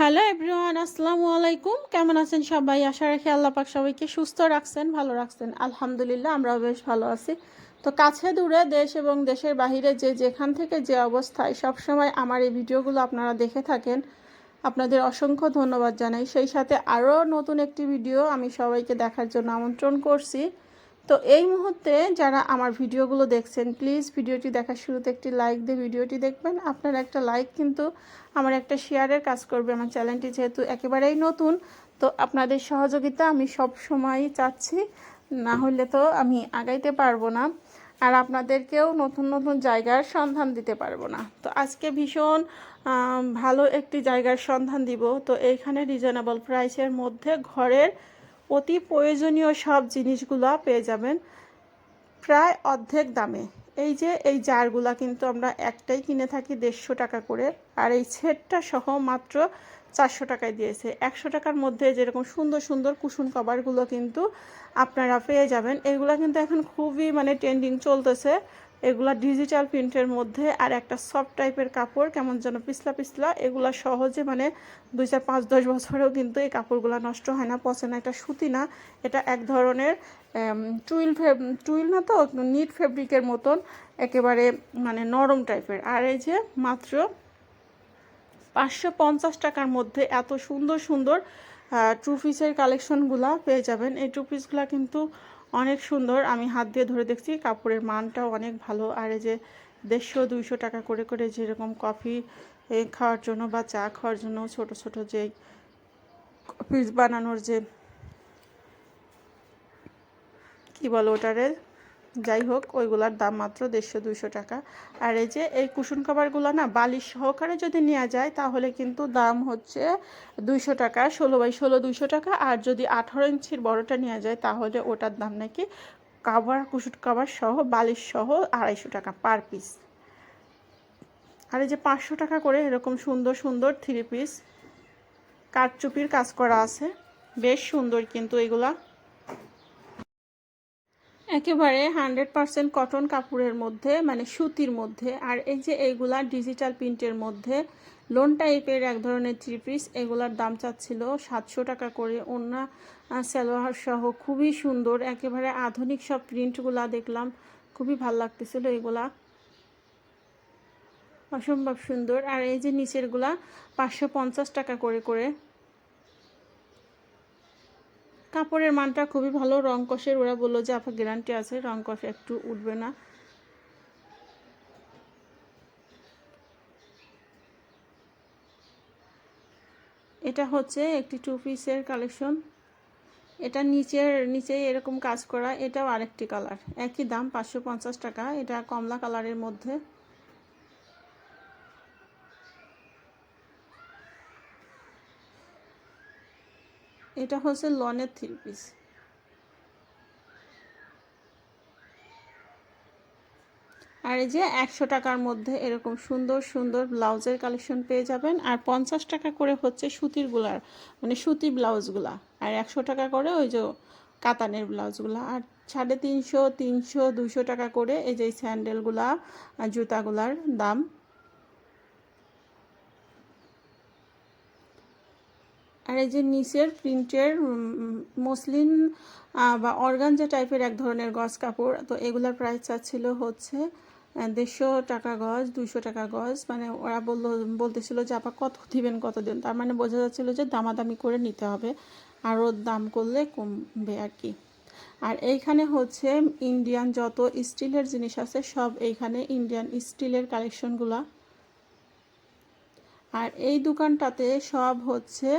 Hello everyone আসসালামু আলাইকুম কেমন আছেন সবাই? আশা রাখি পাক সবাইকে সুস্থ রাখছেন, ভালো রাখছেন। আলহামদুলিল্লাহ, আমরাও বেশ ভালো আছি। তো কাছে দূরে দেশ এবং দেশের বাহিরে যে যেখান থেকে যে অবস্থায় সবসময় আমার এই ভিডিওগুলো আপনারা দেখে থাকেন, আপনাদের অসংখ্য ধন্যবাদ জানাই। সেই সাথে আরও নতুন একটি ভিডিও আমি সবাইকে দেখার জন্য আমন্ত্রণ করছি। তো এই মুহূর্তে যারা আমার ভিডিওগুলো দেখছেন প্লিজ ভিডিওটি দেখার শুরুতে একটি লাইক দিয়ে ভিডিওটি দেখবেন। আপনার একটা লাইক কিন্তু আমার একটা শেয়ারের কাজ করবে আমার চ্যানেলটি যেহেতু একেবারেই নতুন। তো আপনাদের সহযোগিতা আমি সব সময় চাচ্ছি, না হলে তো আমি আগাইতে পারব না আর আপনাদেরকেও নতুন নতুন জায়গার সন্ধান দিতে পারব না। তো আজকে ভীষণ ভালো একটি জায়গার সন্ধান দিব। তো এইখানে রিজনেবল প্রাইসের মধ্যে ঘরের অতি প্রয়োজনীয় সব জিনিসগুলো পেয়ে যাবেন প্রায় অর্ধেক দামে। এই যে, এই জারগুলা কিন্তু আমরা একটাই কিনে থাকি দেড়শো টাকা করে, আর এই সেটটা সহ মাত্র চারশো টাকায় দিয়েছে। একশো টাকার মধ্যে যেরকম সুন্দর সুন্দর কুশন কভারগুলো কিন্তু আপনারা পেয়ে যাবেন। এগুলো কিন্তু এখন খুবই মানে ট্রেন্ডিং চলতেছে। এগুলা ডিজিটাল প্রিন্টের মধ্যে আর একটা সফট টাইপের কাপড়, কেমন যেন পিছলা পিছলা, এগুলা সহজে মানে দুই চার পাঁচ দশ বছরেও কিন্তু এই কাপড়গুলো নষ্ট হয় না, পচে না, এটা সুতি না, এটা এক ধরনের টুইল টুইল না তো নিট ফেব্রিকের মতন, একেবারে মানে নরম টাইপের আর এই যে মাত্র পাঁচশো পঞ্চাশ টাকার মধ্যে এত সুন্দর সুন্দর টু পিসের কালেকশনগুলা পেয়ে যাবেন। এই টু পিসগুলো কিন্তু অনেক সুন্দর। আমি হাত দিয়ে ধরে দেখছি, কাপড়ের মানটাও অনেক ভালো। আর এই যে দেড়শো, দুইশো টাকা করে করে যেরকম কফি খাওয়ার জন্য বা চা খাওয়ার জন্য ছোট ছোট যে পিস বানানোর যে, কি বলো ওটারে? যাই হোক ওইগুলার দাম মাত্র দেড়শো দুইশো টাকা। আর এই যে, এই কুশন কাভারগুলো না, বালিশ সহকারে যদি নেওয়া যায়, তাহলে কিন্তু দাম হচ্ছে দুইশো টাকা, ষোলো বাই ষোলো দুইশো টাকা। আর যদি আঠারো ইঞ্চির বড়টা নেওয়া যায়, তাহলে ওটার দাম নাকি কাভার কুশন কাভার সহ, বালিশ সহ আড়াইশো টাকা পার পিস। আর এই যে, পাঁচশো টাকা করে এরকম সুন্দর সুন্দর থ্রি পিস কাঠচুপির কাজ করা আছে। বেশ সুন্দর কিন্তু এগুলা। একেবারে হান্ড্রেড পারসেন্ট কটন কাপড়ের মধ্যে মানে সুতির মধ্যে, আর এই যে এইগুলা ডিজিটাল প্রিন্টের মধ্যে, লোন টাইপের এক ধরনের থ্রি পিস এগুলার দাম চাচ্ছিল সাতশো টাকা করে। অন্য সালোয়ার সহ খুবই সুন্দর, একেবারে আধুনিক সব প্রিন্টগুলা দেখলাম, খুবই ভালো লাগতেছিল এগুলা। অসম্ভব সুন্দর। আর এই যে নিচেরগুলা পাঁচশো পঞ্চাশ টাকা করে করে। কাপড়ের মানটা খুবই ভালো, রং কষের। ওরা বলল যে আপনার গ্যারান্টি আছে, রং কষে একটু উঠবে না। এটা হচ্ছে একটি টু পিসের কালেকশন এটা নিচের নিচে এরকম কাজ করা, এটাও আরেকটি কালার একই দাম, পাঁচশো পঞ্চাশ টাকা। এটা কমলা কালারের মধ্যে। এটা হচ্ছে লনের থ্রি পিস আর এই যে একশো টাকার মধ্যে এরকম সুন্দর সুন্দর ব্লাউজের কালেকশন পেয়ে যাবেন। আর পঞ্চাশ টাকা করে হচ্ছে সুতিরগুলার মানে সুতি ব্লাউজগুলা। আর একশো টাকা করে ওই যে কাতানের ব্লাউজগুলা। আর সাড়ে তিনশো তিনশো দুশো টাকা করে এই যে স্যান্ডেলগুলা জুতাগুলার দাম। আর এই যে নিচের প্রিন্টের মসলিন বা অর্গানজা টাইপের এক ধরনের গজ কাপড়। তো এগুলোর প্রাইস চাচ্ছিল হচ্ছে দেড়শো টাকা গজ দুশো টাকা গজ। মানে ওরা বলল, বলতেছিল যে, আপা, কত দিবেন কত দিন তার মানে বোঝা যাচ্ছিল যে, দামাদামি করে নিতে হবে। আরও দাম করলে কমবে আর কি। আর এইখানে হচ্ছে ইন্ডিয়ান যত স্টিলের জিনিস আছে, সব এইখানে ইন্ডিয়ান স্টিলের কালেকশনগুলা আর এই দোকানটাতে সব হচ্ছে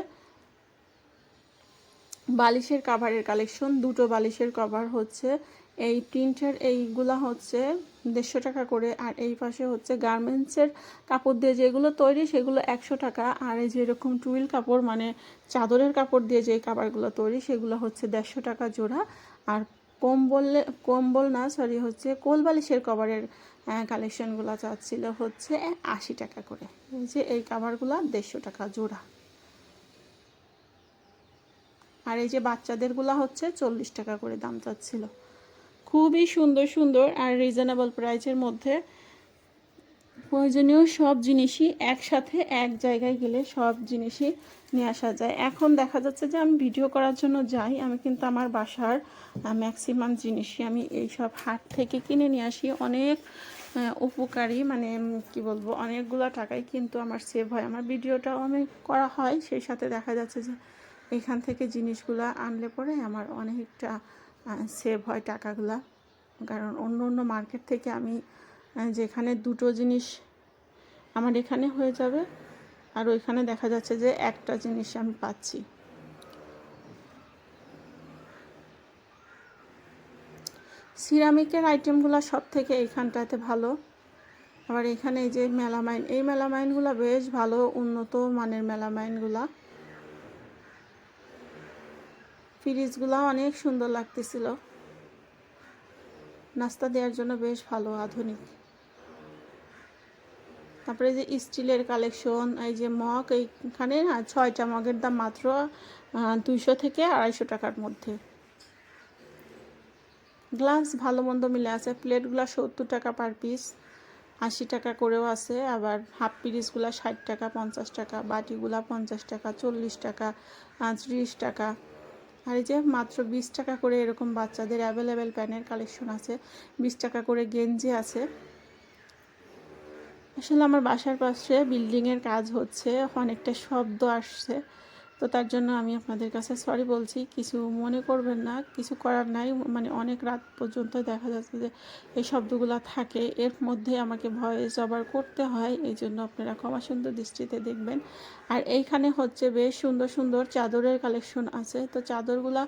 বালিশের কাভারের কালেকশন দুটো বালিশের কভার হচ্ছে। এই প্রিন্টের এইগুলা হচ্ছে দেড়শো টাকা করে। আর এই পাশে হচ্ছে গার্মেন্টসের কাপড় দিয়ে যেগুলো তৈরি, সেগুলো একশো টাকা। আর এই যেরকম টুইল কাপড় মানে চাদরের কাপড় দিয়ে যে কাভারগুলো তৈরি, সেগুলো হচ্ছে দেড়শো টাকা জোড়া। আর কম্বলে, কম্বল না সরি হচ্ছে কোল বালিশের কভারের কালেকশনগুলো চাচ্ছিল হচ্ছে আশি টাকা করে। যে এই কাভারগুলো দেড়শো টাকা জোড়া। আর এই যে বাচ্চাদেরগুলো হচ্ছে চল্লিশ টাকা করে দাম চাচ্ছিল। খুবই সুন্দর সুন্দর আর রিজনেবল প্রাইসের মধ্যে প্রয়োজনীয় সব জিনিসই একসাথে এক জায়গায় গেলে সব জিনিসই নিয়ে আসা যায়। এখন দেখা যাচ্ছে যে আমি ভিডিও করার জন্য যাই, আমি কিন্তু আমার বাসার ম্যাক্সিমাম জিনিসই আমি এই সব হাট থেকে কিনে নিয়ে আসি। অনেক উপকারী মানে কি বলব, অনেকগুলো টাকাই কিন্তু আমার সেভ হয়। আমার ভিডিওটাও আমি করা হয়, সেই সাথে দেখা যাচ্ছে যে এখান থেকে জিনিসগুলো আনলে পরে আমার অনেকটা সেভ হয় টাকাগুলা। কারণ অন্য অন্য মার্কেট থেকে আমি যেখানে দুটো জিনিস আমার এখানে হয়ে যাবে, আর ওইখানে দেখা যাচ্ছে যে একটা জিনিস আমি পাচ্ছি। সিরামিকের আইটেমগুলো সব থেকে এইখানটাতে ভালো। আবার এখানে এই যে মেলামাইন এই মেলামাইনগুলো বেশ ভালো, উন্নত মানের মেলামাইনগুলা ফ্রিজগুলো অনেক সুন্দর লাগতেছিল। নাস্তা দেওয়ার জন্য বেশ ভালো, আধুনিক। তারপরে যে স্টিলের কালেকশন, এই যে মগ, এইখানে না ছয়টা মগের দাম মাত্র দুইশো থেকে আড়াইশো টাকার মধ্যে। গ্লাস ভালো মন্দ মিলে আছে, প্লেটগুলো সত্তর টাকা পার পিস, আশি টাকা করেও আছে, আবার হাফ পিরিসগুলো ষাট টাকা, পঞ্চাশ টাকা, বাটিগুলা পঞ্চাশ টাকা, চল্লিশ টাকা ত্রিশ টাকা। আর এই যে মাত্র বিশ টাকা করে এরকম বাচ্চাদের অ্যাভেলেবেল প্যানের কালেকশন আছে, বিশ টাকা করে গেঞ্জি আছে। আসলে আমার বাসার পাশে বিল্ডিংয়ের কাজ হচ্ছে, অনেকটা শব্দ আসছে। তো তার জন্য আমি আপনাদের কাছে সরি বলছি, কিছু মনে করবেন না, কিছু করার নাই মানে অনেক রাত পর্যন্ত দেখা যাচ্ছে যে এই শব্দগুলো থাকে, এর মধ্যে আমাকে ভয়েস ওভার করতে হয়, এই জন্য আপনারা ক্ষমা সুন্দর দৃষ্টিতে দেখবেন। আর এইখানে হচ্ছে বেশ সুন্দর সুন্দর চাদরের কালেকশন আছে, তো চাদরগুলা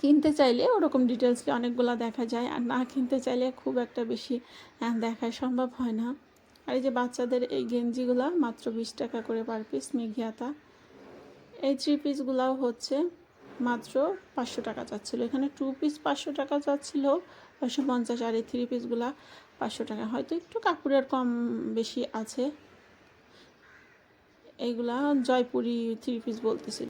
কিনতে চাইলে ওরকম ডিটেলসকে অনেকগুলো দেখা যায়, আর না কিনতে চাইলে খুব একটা বেশি দেখা সম্ভব হয় না। আর এই যে বাচ্চাদের এই গেঞ্জিগুলা, মাত্র বিশ টাকা করে পার পিস মেঘিয়াতা। এই থ্রি পিসগুলাও হচ্ছে মাত্র পাঁচশো টাকা চাচ্ছিল। এখানে টু পিস পাঁচশো টাকা চাচ্ছিল, পাঁচশো পঞ্চাশ আর এই থ্রি পিসগুলা পাঁচশো টাকা। হয়তো একটু কাপড়ের কম বেশি আছে। এইগুলা জয়পুরি থ্রি পিস বলতেছিল